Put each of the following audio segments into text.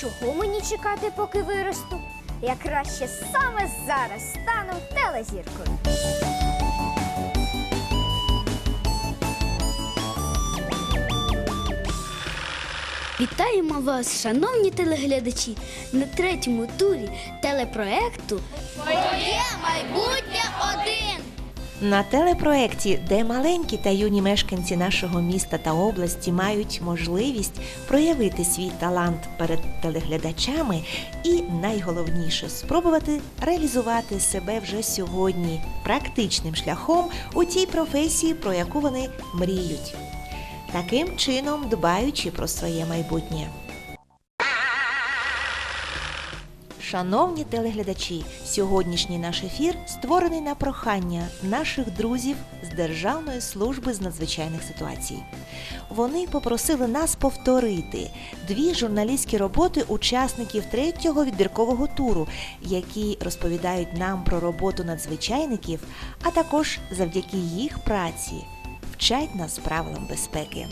Чого мені чекати, поки виросту? Я краще саме зараз стану телезіркою. Вітаємо вас, шановні телеглядачі, на третьому турі телепроекту Твоє майбутнє один. На телепроекті, де маленькі та юні мешканці нашого міста та області мають можливість проявити свій талант перед телеглядачами і найголовніше спробувати реалізувати себе вже сьогодні практичним шляхом у тій професії, про яку вони мріють. Таким чином дбаючи про своє майбутнє. Шановні телеглядачі, сьогоднішній наш ефір створений на прохання наших друзів з Державної служби з надзвичайних ситуацій. Вони попросили нас повторити дві журналістські роботи учасників третього відбіркового туру, які розповідають нам про роботу надзвичайників, а також завдяки їх праці вчать нас правилам безпеки.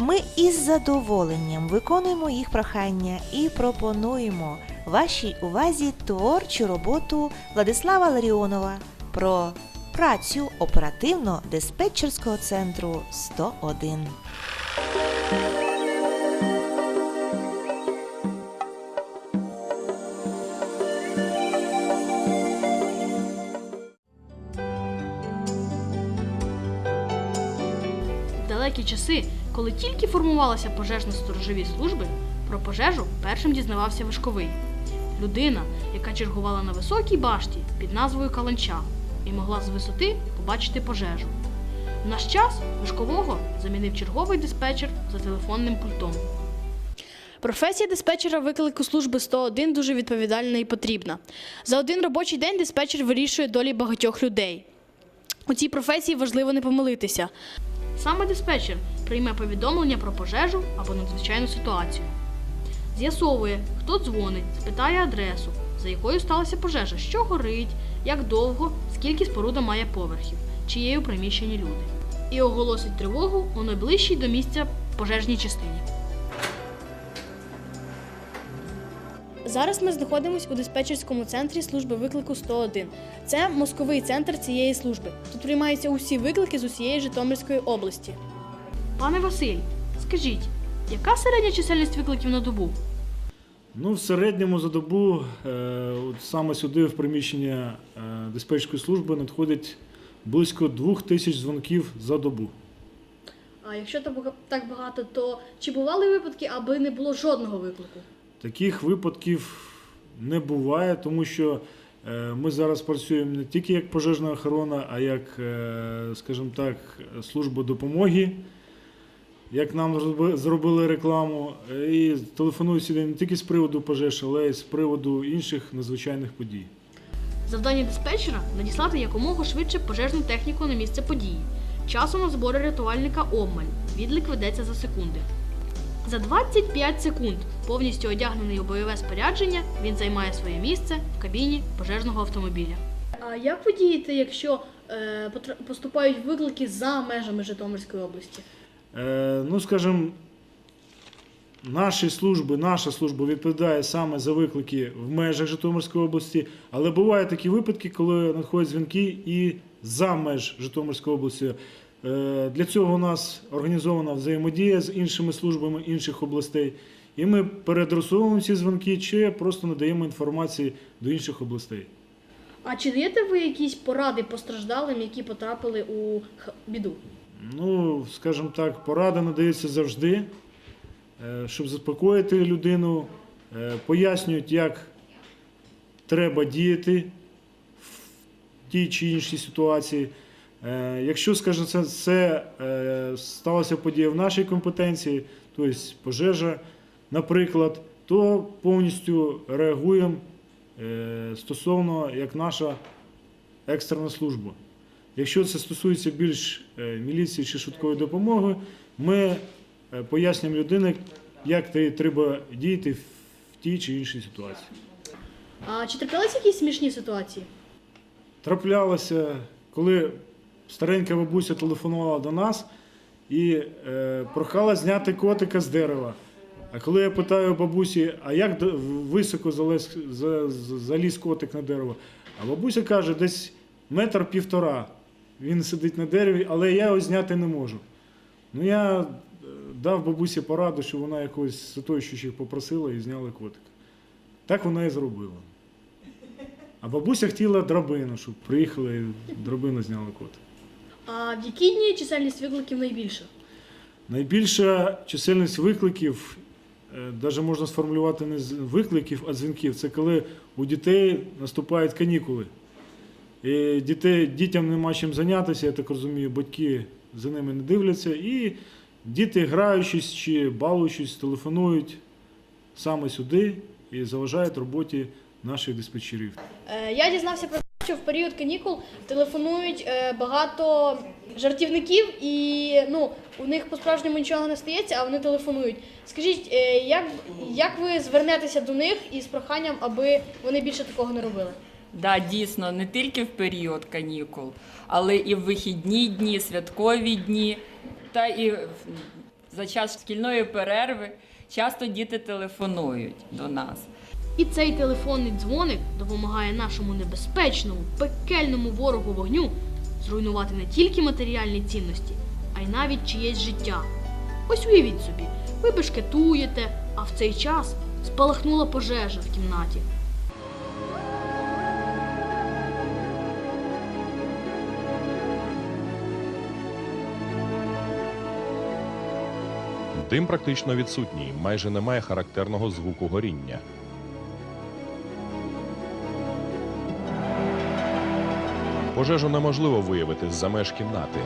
Ми із задоволенням виконуємо їх прохання і пропонуємо вашій увазі творчу роботу Владислава Ларіонова про працю оперативно-диспетчерського центру 101. В далекі часи, коли тільки формувалися пожежно-сторожові служби, про пожежу першим дізнавався Вишковий. Людина, яка чергувала на високій башті під назвою Каланча і могла з висоти побачити пожежу. В наш час Вишкового замінив черговий диспетчер за телефонним пультом. Професія диспетчера виклику служби 101 дуже відповідальна і потрібна. За один робочий день диспетчер вирішує долі багатьох людей. У цій професії важливо не помилитися. Саме диспетчер прийме повідомлення про пожежу або надзвичайну ситуацію. З'ясовує, хто дзвонить, спитає адресу, за якою сталася пожежа, що горить, як довго, скільки споруда має поверхів, чи є у приміщенні люди. І оголосить тривогу у найближчій до місця пожежній частині. Зараз ми знаходимося у диспетчерському центрі служби виклику 101. Це мозковий центр цієї служби. Тут приймаються усі виклики з усієї Житомирської області. Пане Василь, скажіть, яка середня чисельність викликів на добу? Ну, в середньому за добу е, от саме сюди, в приміщення е, диспетчерської служби, надходить близько двох тисяч дзвонків за добу. А якщо так багато, то чи бували випадки, аби не було жодного виклику? Таких випадків не буває, тому що е, ми зараз працюємо не тільки як пожежна охорона, а як, скажімо так, служба допомоги. Як нам зроби- зробили рекламу, і телефонують сюди не тільки з приводу пожеж, але й з приводу інших надзвичайних подій. Завдання диспетчера надіслати якомога швидше пожежну техніку на місце події. Часу на збори рятувальника обмаль. Відлік ведеться за секунди. За 25 секунд, повністю одягнений у бойове спорядження, він займає своє місце в кабіні пожежного автомобіля. А як ви дієте, якщо е, поступають виклики за межами Житомирської області? Е, ну, скажімо, наші служби, наша служба відповідає саме за виклики в межах Житомирської області, але бувають такі випадки, коли надходять дзвінки і за меж Житомирської області. Е, Для цього у нас організована взаємодія з іншими службами інших областей, і ми переадресовуємо ці дзвінки чи просто надаємо інформації до інших областей. А чи даєте ви якісь поради постраждалим, які потрапили у біду? Ну, скажімо так, порада надається завжди, е, щоб заспокоїти людину, е, пояснюють, як треба діяти в тій чи іншій ситуації. Е, Якщо, скажімо, це, це сталася подія в нашій компетенції, тобто пожежа, наприклад, то повністю реагуємо стосовно як наша екстрена служба. Якщо це стосується більш е, міліції чи швидкої допомоги, ми е, пояснюємо людині, як треба діяти в тій чи іншій ситуації. А чи траплялися якісь смішні ситуації? Траплялося, коли старенька бабуся телефонувала до нас і е, прохала зняти котика з дерева. А коли я питаю бабусі, а як високо залез, за- за- заліз котик на дерево? А бабуся каже, десь метр півтора. Він сидить на дереві, але я його зняти не можу. Ну я е, дав бабусі пораду, що вона якогось сотойщучих попросила і зняли котика. Так вона і зробила. А бабуся хотіла драбину, щоб приїхали і драбину зняли котик. А в які дні чисельність викликів найбільша? Найбільша чисельність викликів, навіть можна сформулювати не з викликів, а дзвінків, це коли у дітей наступають канікули. І дітей, дітям нема чим зайнятися, я так розумію, батьки за ними не дивляться. І діти, граючись чи балуючись, телефонують саме сюди і заважають роботі наших диспетчерів. Е, Я дізнався про те, що в період канікул телефонують е, багато жартівників, і ну, у них по-справжньому нічого не стається, а вони телефонують. Скажіть, е, як, як ви звернетеся до них із проханням, аби вони більше такого не робили? Да, дійсно, не тільки в період канікул, але і в вихідні дні, святкові дні, та і за час шкільної перерви часто діти телефонують до нас. І цей телефонний дзвоник допомагає нашому небезпечному, пекельному ворогу вогню зруйнувати не тільки матеріальні цінності, а й навіть чиєсь життя. Ось уявіть собі, ви бешкетуєте, а в цей час спалахнула пожежа в кімнаті. Дим практично відсутній, майже немає характерного звуку горіння. Пожежу неможливо виявити з-за меж кімнати.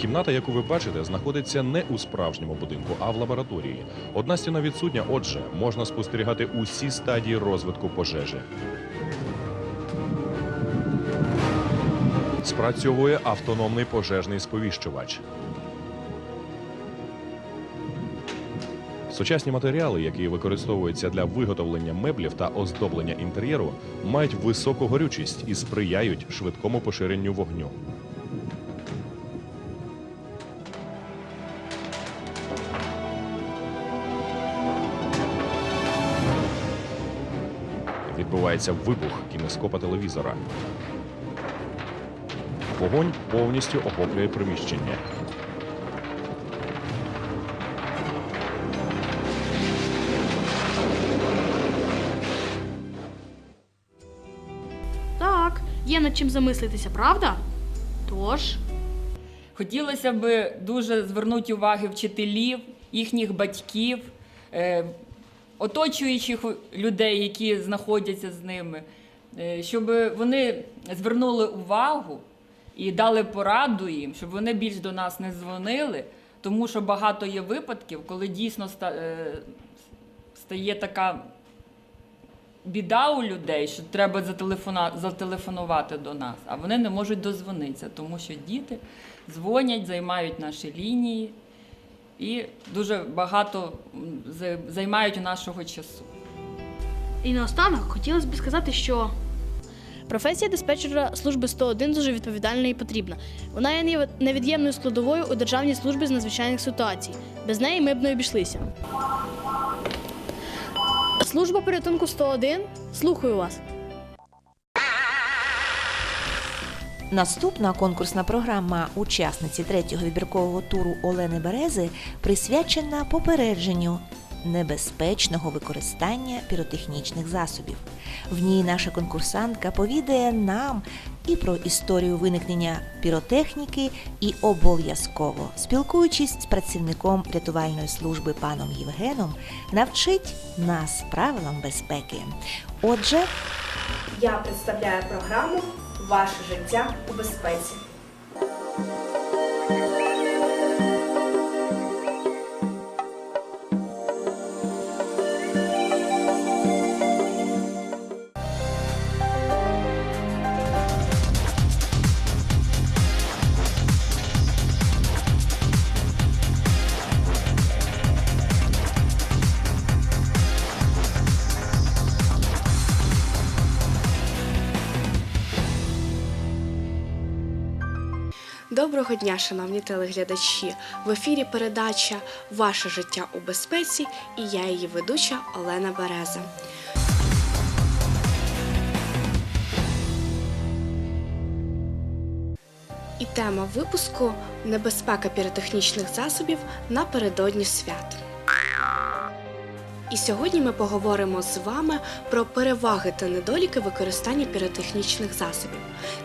Кімната, яку ви бачите, знаходиться не у справжньому будинку, а в лабораторії. Одна стіна відсутня, отже, можна спостерігати усі стадії розвитку пожежі. Спрацьовує автономний пожежний сповіщувач. Сучасні матеріали, які використовуються для виготовлення меблів та оздоблення інтер'єру, мають високу горючість і сприяють швидкому поширенню вогню. Відбувається вибух кінескопа телевізора. Вогонь повністю охоплює приміщення. Так, є над чим замислитися, правда? Тож. Хотілося б дуже звернути уваги вчителів, їхніх батьків, е, оточуючих людей, які знаходяться з ними, е, щоб вони звернули увагу і дали пораду їм, щоб вони більш до нас не дзвонили, тому що багато є випадків, коли дійсно е, стає така біда у людей, що треба зателефонувати до нас, а вони не можуть дозвонитися, тому що діти дзвонять, займають наші лінії і дуже багато займають нашого часу. І наостанок хотілося б сказати, що професія диспетчера служби 101 дуже відповідальна і потрібна. Вона є невід'ємною складовою у Державній службі з надзвичайних ситуацій. Без неї ми б не обійшлися. Служба порятунку 101. Слухаю вас. Наступна конкурсна програма учасниці третього відбіркового туру Олени Берези присвячена попередженню небезпечного використання піротехнічних засобів. В ній наша конкурсантка повідає нам і про історію виникнення піротехніки, і обов'язково, спілкуючись з працівником рятувальної служби паном Євгеном, навчить нас правилам безпеки. Отже, Я представляю програму Ваше життя у безпеці. Доброго дня, шановні телеглядачі! В ефірі передача Ваше життя у безпеці і я її ведуча Олена Береза. І тема випуску небезпека піротехнічних засобів напередодні свят. І сьогодні ми поговоримо з вами про переваги та недоліки використання піротехнічних засобів.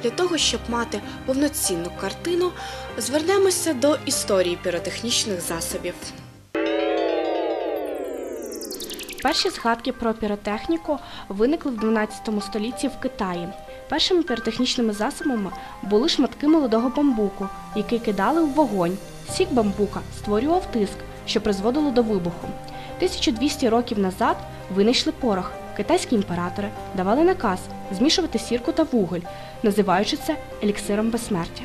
Для того, щоб мати повноцінну картину, звернемося до історії піротехнічних засобів. Перші згадки про піротехніку виникли в 12 столітті в Китаї. Першими піротехнічними засобами були шматки молодого бамбуку, які кидали в вогонь. Сік бамбука створював тиск, що призводило до вибуху. 1200 років назад винайшли порох. Китайські імператори давали наказ змішувати сірку та вуголь, називаючи це еліксиром безсмертя.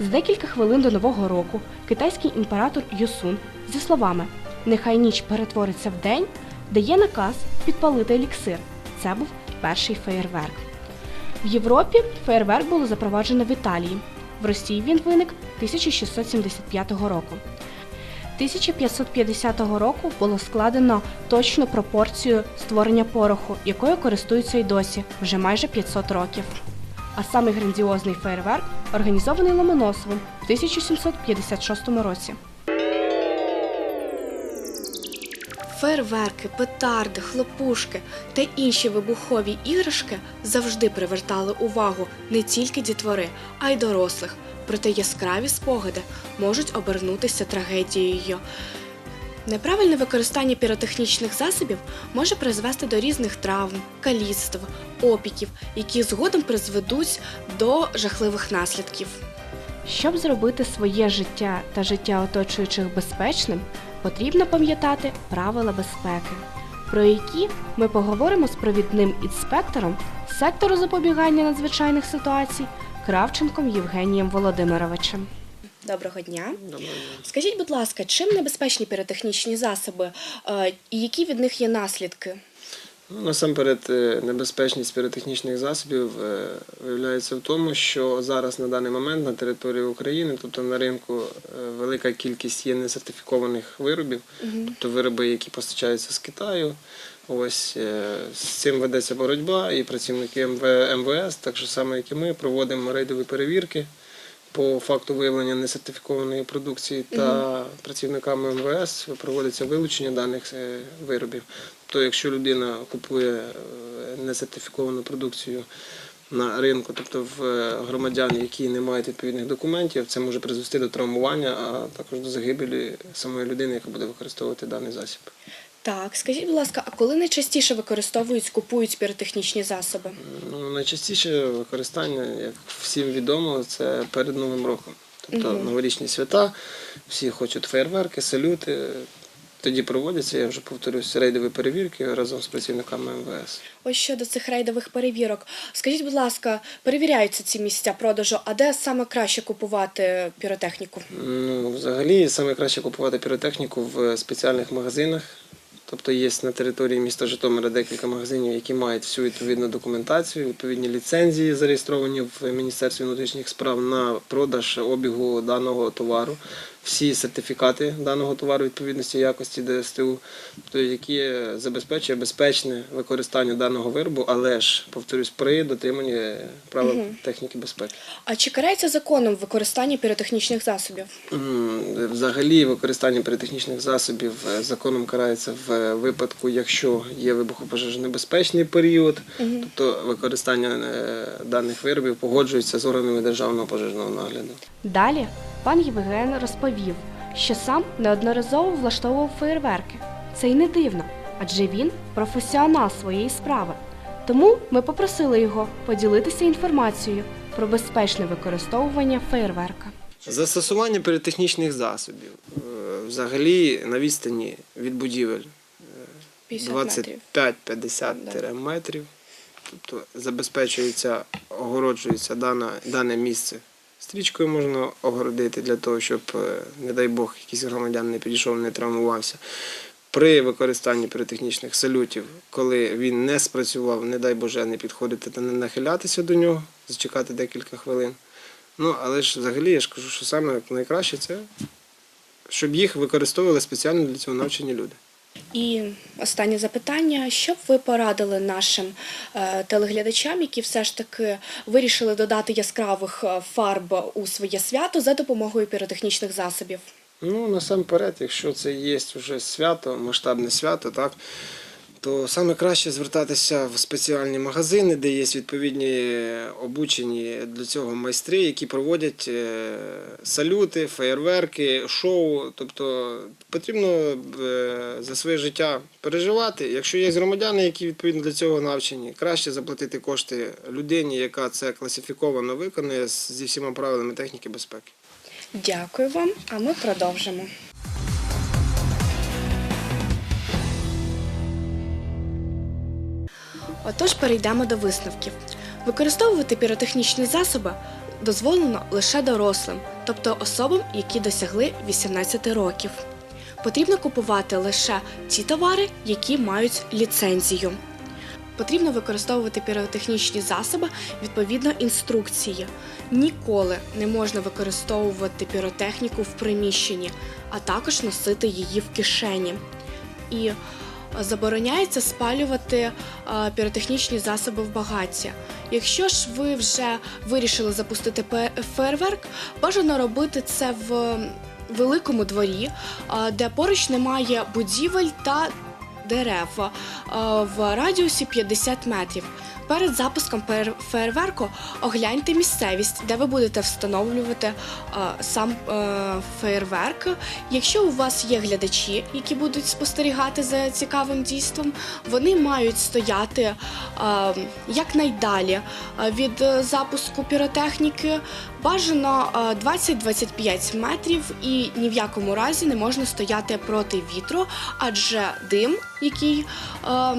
За декілька хвилин до Нового року китайський імператор Юсун зі словами Нехай ніч перетвориться в день дає наказ підпалити еліксир. Це був перший феєрверк. В Європі феєрверк було запроваджено в Італії. В Росії він виник 1675 року. 1550 року було складено точну пропорцію створення пороху, якою користуються й досі вже майже 500 років. А самий грандіозний феєрверк організований Ломоносовим в 1756 році. Фейерверки, петарди, хлопушки та інші вибухові іграшки завжди привертали увагу не тільки дітвори, а й дорослих. Проте яскраві спогади можуть обернутися трагедією. Неправильне використання піротехнічних засобів може призвести до різних травм, каліцтв, опіків, які згодом призведуть до жахливих наслідків. Щоб зробити своє життя та життя оточуючих безпечним, потрібно пам'ятати правила безпеки, про які ми поговоримо з провідним інспектором сектору запобігання надзвичайних ситуацій Кравченком Євгенієм Володимировичем. Доброго дня. Скажіть, будь ласка, чим небезпечні піротехнічні засоби е, і які від них є наслідки? Ну, насамперед, е, небезпечність піротехнічних засобів е, виявляється в тому, що зараз на даний момент на території України, тобто на ринку, е, велика кількість є несертифікованих виробів, тобто вироби, які постачаються з Китаю. Ось з цим ведеться боротьба, і працівники МВС, так само, як і ми, проводимо рейдові перевірки по факту виявлення несертифікованої продукції та працівниками МВС проводиться вилучення даних виробів. То якщо людина купує е, несертифіковану продукцію на ринку, тобто в е, громадян, які не мають відповідних документів, це може призвести до травмування, а також до загибелі самої людини, яка буде використовувати даний засіб. Так, скажіть, будь ласка, а коли найчастіше використовують, купують піротехнічні засоби? Ну, найчастіше використання, як всім відомо, це перед Новим роком. Тобто новорічні свята, всі хочуть фейерверки, салюти. Тоді проводяться, я вже повторюсь, рейдові перевірки разом з працівниками МВС. Ось щодо цих рейдових перевірок. Скажіть, будь ласка, перевіряються ці місця продажу, а де саме краще купувати піротехніку? Ну, взагалі, саме краще купувати піротехніку в спеціальних магазинах. Тобто є на території міста Житомира декілька магазинів, які мають всю відповідну документацію, відповідні ліцензії, зареєстровані в Міністерстві внутрішніх справ на продаж обігу даного товару. Всі сертифікати даного товару відповідності якості ДСТУ, тобто які забезпечує безпечне використання даного виробу, але ж повторюсь, при дотриманні правил техніки безпеки. А чи карається законом використання піротехнічних засобів? Взагалі використання піротехнічних засобів е, законом карається в випадку, якщо є вибухопожежонебезпечний період, тобто використання е, даних виробів погоджується з органами державного пожежного нагляду. Далі пан Євген розповів, що сам неодноразово влаштовував феєрверки. Це й не дивно, адже він професіонал своєї справи. Тому ми попросили його поділитися інформацією про безпечне використовування феєрверка. Застосування піротехнічних засобів е, взагалі на відстані від будівель 25-50 метрів. Тобто забезпечується, огороджується дана, дане місце. Стрічкою можна огородити для того, щоб, е, не дай Бог, якийсь громадян не підійшов, не травмувався. При використанні піротехнічних салютів, коли він не спрацював, не дай Боже, не підходити та не нахилятися до нього, зачекати декілька хвилин. Ну, але ж взагалі я ж кажу, що саме найкраще це, щоб їх використовували спеціально для цього навчені люди. І останнє запитання: що б ви порадили нашим е, телеглядачам, які все ж таки вирішили додати яскравих е, фарб у своє свято за допомогою піротехнічних засобів? Ну, насамперед, якщо це є вже свято, масштабне свято, так, то саме краще звертатися в спеціальні магазини, де є відповідні обучені для цього майстри, які проводять е, салюти, феєрверки, шоу. Тобто потрібно е, за своє життя переживати. Якщо є громадяни, які відповідно для цього навчені, краще заплатити кошти людині, яка це класифіковано виконує зі всіма правилами техніки безпеки. Дякую вам, а ми продовжимо. Отож, перейдемо до висновків. Використовувати піротехнічні засоби дозволено лише дорослим, тобто особам, які досягли 18 років. Потрібно купувати лише ті товари, які мають ліцензію. Потрібно використовувати піротехнічні засоби відповідно інструкції. Ніколи не можна використовувати піротехніку в приміщенні, а також носити її в кишені. І забороняється спалювати е, піротехнічні засоби в багаття. Якщо ж ви вже вирішили запустити фейерверк, бажано робити це в великому дворі, е, де поруч немає будівель та дерев е, в радіусі 50 метрів. Перед запуском фейерверку огляньте місцевість, де ви будете встановлювати е, сам е, фейерверк. Якщо у вас є глядачі, які будуть спостерігати за цікавим дійством, вони мають стояти е, якнайдалі е, від е, запуску піротехніки. Бажано е, 20-25 метрів і ні в якому разі не можна стояти проти вітру, адже дим, який е,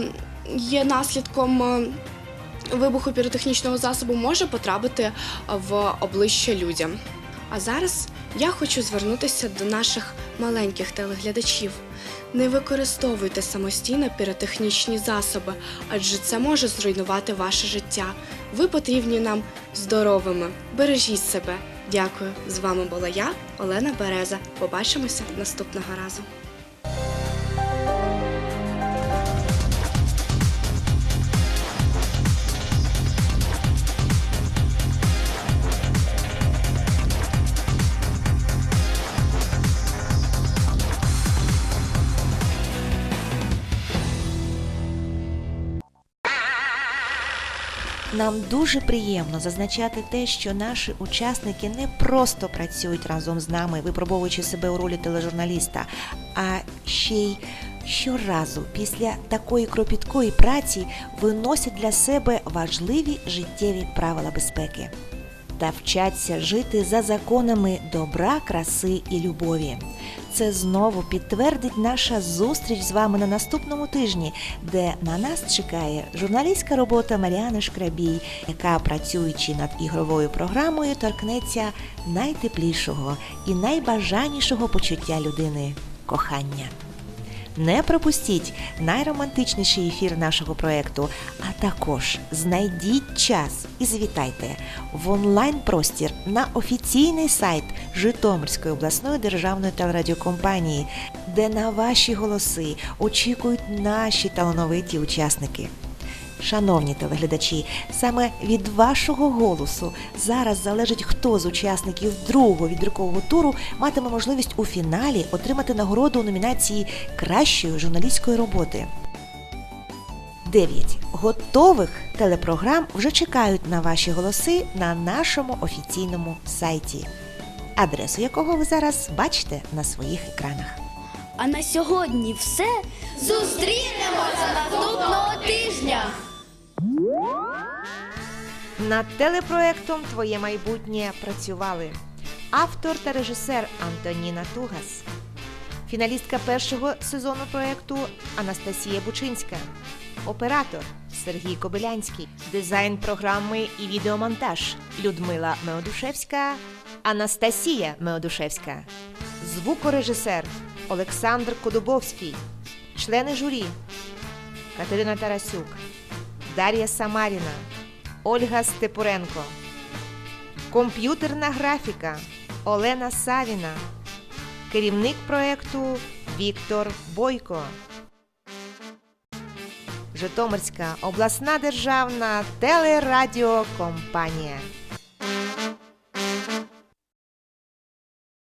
є наслідком. Е, Вибуху піротехнічного засобу може потрапити в обличчя людям. А зараз я хочу звернутися до наших маленьких телеглядачів. Не використовуйте самостійно піротехнічні засоби, адже це може зруйнувати ваше життя. Ви потрібні нам здоровими. Бережіть себе. Дякую. З вами була я, Олена Береза. Побачимося наступного разу. Нам дуже приємно зазначати те, що наші учасники не просто працюють разом з нами, випробовуючи себе у ролі тележурналіста, а ще й щоразу після такої кропіткої праці виносять для себе важливі життєві правила безпеки та вчаться жити за законами добра, краси і любові. Це знову підтвердить наша зустріч з вами на наступному тижні, де на нас чекає журналістська робота Маріани Шкрабій, яка, працюючи над ігровою програмою, торкнеться найтеплішого і найбажанішого почуття людини кохання. Не пропустіть найромантичніший ефір нашого проекту, а також знайдіть час і завітайте в онлайн-простір на офіційний сайт Житомирської обласної державної телерадіокомпанії, де на ваші голоси очікують наші талановиті учасники. Шановні телеглядачі, саме від вашого голосу зараз залежить, хто з учасників другого відбіркового туру матиме можливість у фіналі отримати нагороду у номінації кращої журналістської роботи. Дев'ять готових телепрограм вже чекають на ваші голоси на нашому офіційному сайті, адресу якого ви зараз бачите на своїх екранах. А на сьогодні все. Зустрінемося наступного тижня! Над телепроектом Твоє майбутнє працювали автор та режисер Антоніна Тугас, фіналістка першого сезону проекту Анастасія Бучинська, оператор Сергій Кобилянський, дизайн програми і відеомонтаж Людмила Меодушевська, Анастасія Меодушевська, звукорежисер Олександр Кодубовський, члени журі Катерина Тарасюк, Дар'я Самаріна, Ольга Степуренко, комп'ютерна графіка Олена Савіна, керівник проєкту Віктор Бойко. Житомирська обласна державна телерадіокомпанія.